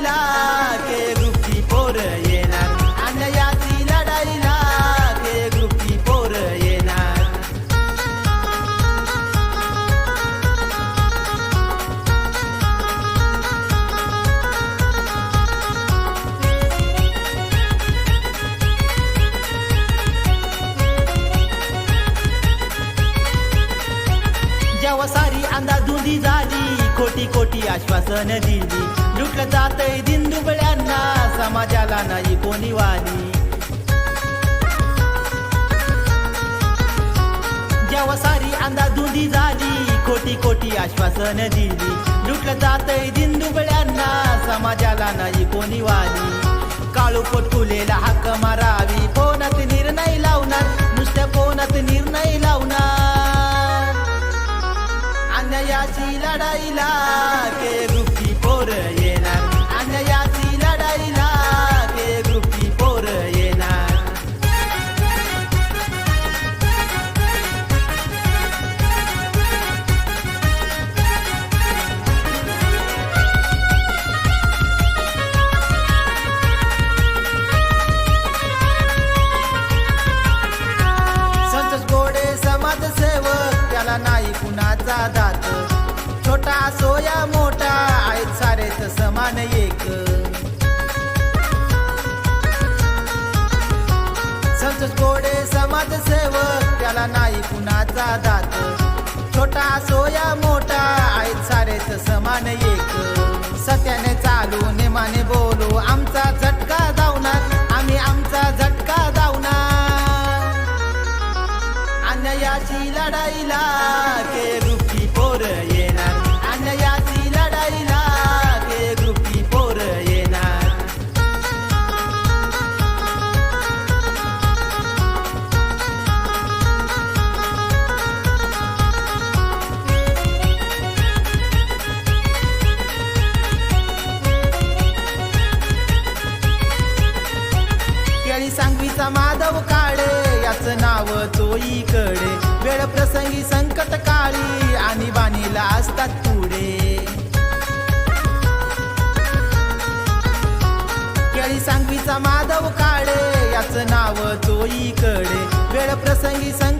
अन्यायाची लढाईला के कोटी कोटी आश्वासन दिली. लुटलं जातय दिनदुबळ्यांना समाजाला नाही कोणी वाली. जेव्हा सारी अंदाधुंदी झाली कोटी कोटी आश्वासन दिली. लुटलं जातय दिनदुबळ्यांना समाजाला नाही कोणी वाली. काळू पोटकुलेला हक्क कुणाचा दात. छोटा सोया मोठा आहेत सारे समान एक. संतोष गोडे समाजसेवक त्याला नाही कुणाचा दात. छोटा सोया मोठा आहेत सारेच समान एक. सत्याने चालू नेमाने बोल. अन्यायाची लढाईला के ग्रुपची पोर येणार. अन्यायाची लढाईला के ग्रुपची पोर येणार. केळी सांगवीचा माधव काळे. त्याच नाव चोईकडे वेळ प्रसंगी संकट काळी आणि बाणीला असतात पुढे. केळी सांगवीचा माधव काळे याचं नाव चोईकडे वेळ प्रसंगी संकट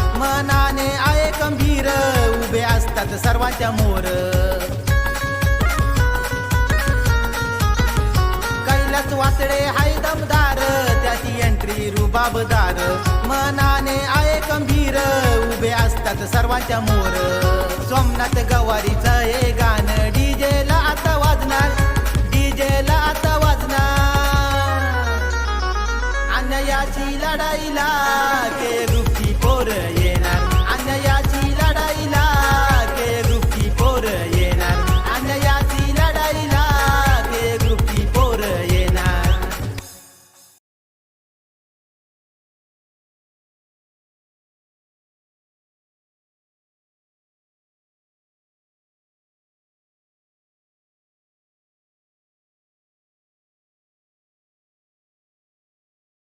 उभे सर्वांच्या मोर. कैलास वासडे हाय दमदार त्याची एंट्री रुबाबदार. मनाने आहे गंभीर उभे असतात सर्वांच्या मोर. सोमनाथ गवारीचा एक